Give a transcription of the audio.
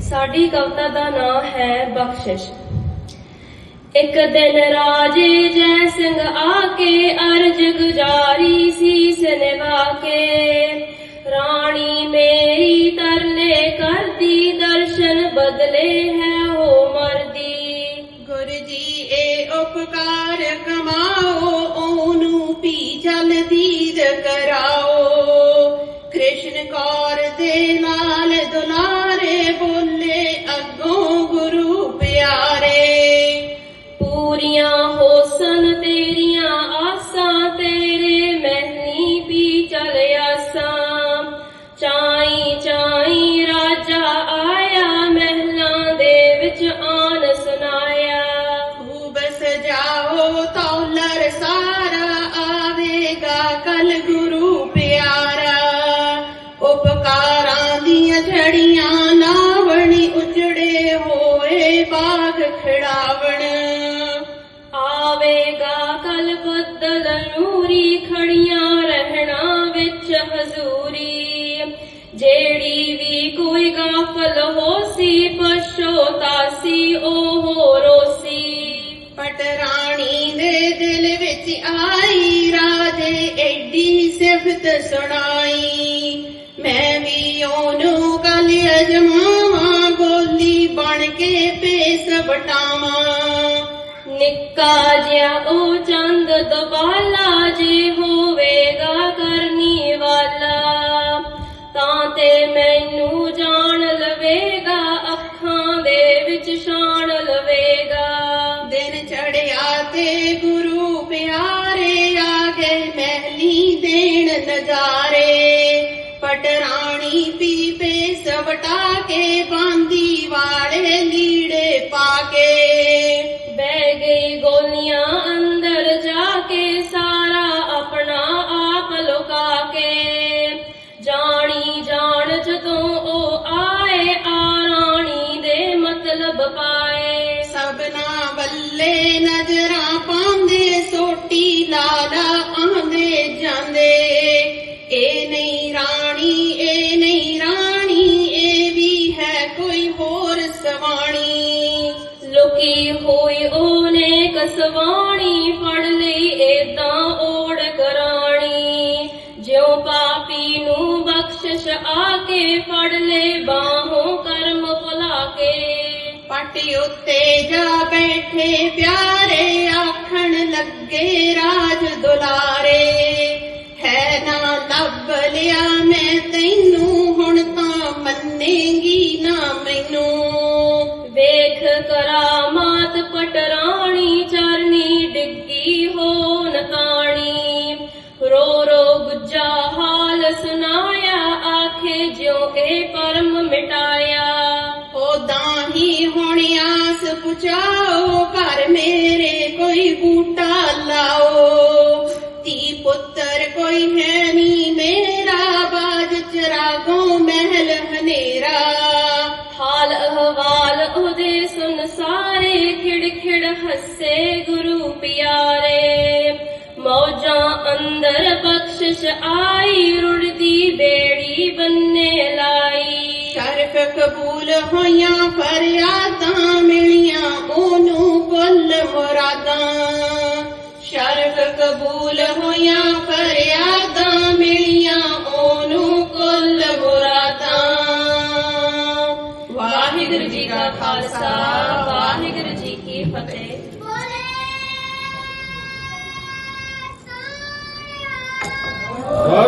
ਸਾਡੀ ਕਵਿਤਾ ਦਾ ਨਾਂ ਹੈ ਬਖਸ਼ਿਸ਼। ਇੱਕ ਦਿਨ ਰਾਜੇ ਜੈ ਸਿੰਘ ਆ ਕੇ ਅਰਜ ਗੁਜਾਰੀ ਸੀਸ ਨਿਵਾ ਕੇ ਰਾਣੀ ਮੇਰੀ ਤਰਲੇ ਕਰਦੀ, ਦਰਸ਼ਨ ਬਦਲੇ ਹੈ ਹੋ ਮਰਦੀ। ਗੁਰ ਜੀ ਇਹ ਉਪਕਾਰ ਕਮਾਓ, ਉਹਨੂੰ ਪੀ ਜਲ ਦੀਦ ਕਰਾਓ। ਸਜਾਓ ਤੌਲਰ ਸਾਰਾ ਆਵੇਗਾ ਕਲ ਗੁਰੂ ਪਿਆਰਾ। ਉਪਕਾਰਾਂ ਦੀਆਂ ਝੜੀਆਂ ਲਾਵਣੀ ਉਜੜੇ ਹੋਏ ਬਾਗ ਖੜਾਵਣ। ਆਵੇਗਾ ਕਲ ਬੱਦਲ ਨੂਰੀ, ਖੜੀਆਂ ਰਹਿਣਾ ਵਿੱਚ ਹਜ਼ੂਰੀ। ਜਿਹੜੀ ਵੀ ਕੋਈ ਗਾਫਲ ਹੋਸੀ ਪਛੋਤਾਸੀ ਉਹ ਆਈ, ਰਾਜੇ ਐਡੀ ਸਿਫਤ ਸੁਣਾਈ। ਮੈਂ ਵੀ ਉਹਨੂੰ ਕਲ ਅਜਮਾਵਾਂ, ਬੋਲੀ ਬਣ ਕੇ ਪੇਸ ਵਟਾਵਾਂ। ਨਿੱਕਾ ਜਿਹਾ ਉਹ ਚੰਦ ਦਵਾਲਾ ਜੇ ਹੋਵੇਗਾ ਨਜ਼ਾਰੇ ਪਟਰਾਣੀ ਪੀਪੇ ਸਵਟਾ ਕੇ ਬਾਂਦੀ ਵਾਲੇ ਲੀੜੇ ਪਾ ਕੇ ਬਹਿ ਗਈ ਗੋਲੀਆਂ ਅੰਦਰ ਜਾ ਕੇ ਸਾਰਾ ਆਪਣਾ ਆਪ ਲੁਕਾ ਕੇ ਜਾਣੀ ਜਾਣ ਜਦੋਂ ਉਹ ਆਏ ਆ ਰਾਣੀ ਦੇ ਮਤਲਬ ਪਾਏ। ਸਬਨਾ ਬੱਲੇ ਨਜ਼ਰਾਂ ਪਾਉਂਦੇ ਸੋਟੀ ਲੁਕੀ ਹੋਈ ਉਹਨੇ ਕਸਵਾਣੀ ਫੜ ਲਈ, ਏਦਾਂ ਓੜ ਕਰਾਣੀ। ਜਿਉ ਪਾਪੀ ਨੂੰ ਬਖਸ਼ਿਸ਼ ਆ ਕੇ ਫੜ ਲੈ, ਬਾਹੋਂ ਕਰਮ ਭੁਲਾ ਕੇ ਪਟ ਉੱਤੇ ਜਾ ਬੈਠੇ ਪਿਆਰੇ, ਆਖਣ ਲੱਗੇ ਰਾਜ ਦੁਲਾਰੇ। ਹੈ ਨਾ ਲੱਭ ਲਿਆ ਮੈਂ ਤੈਨੂੰ ਪੁਚਾਓ ਘਰ ਮੇਰੇ ਕੋਈ ਬੂਟਾ ਲਾਓ। ਧੀ ਪੁੱਤਰ ਕੋਈ ਹੈ ਨੀ ਮੇਰਾ ਬਾਜ ਚਰਾਗੋਂ ਮਹਿਲ ਹਨੇਰਾ। ਹਾਲ ਅਹਵਾਲ ਉਹਦੇ ਸੁਨ ਸਾਰੇ ਖਿੜ ਖਿੜ ਹੱਸੇ ਗੁਰੂ ਪਿਆਰੇ। ਮੌਜਾਂ ਅੰਦਰ ਬਖਸ਼ਿਸ਼ ਆਈ ਰੁੜਦੀ ਬੇੜੀ ਬੰਨੇ ਲਾਈ। ਸ਼ਰਫ ਕਬੂਲ ਹੋਈਆਂ ਫਰਿਆਦਾਂ ਮਿਲੀਆਂ। ਨੂੰ ਕੁੱਲ ਮੁਰਾਦਾਂ ਸ਼ਰਫ ਕਬੂਲ ਹੋਇਆ ਫਰਿਆਦਾਂ ਮਿਲੀਆਂ ਉਹਨੂੰ ਕੁੱਲ ਮੁਰਾਦਾਂ। ਵਾਹਿਗੁਰੂ ਜੀ ਕਾ ਖਾਲਸਾ ਵਾਹਿਗੁਰੂ ਜੀ ਕੀ ਫਤਿਹ। Oh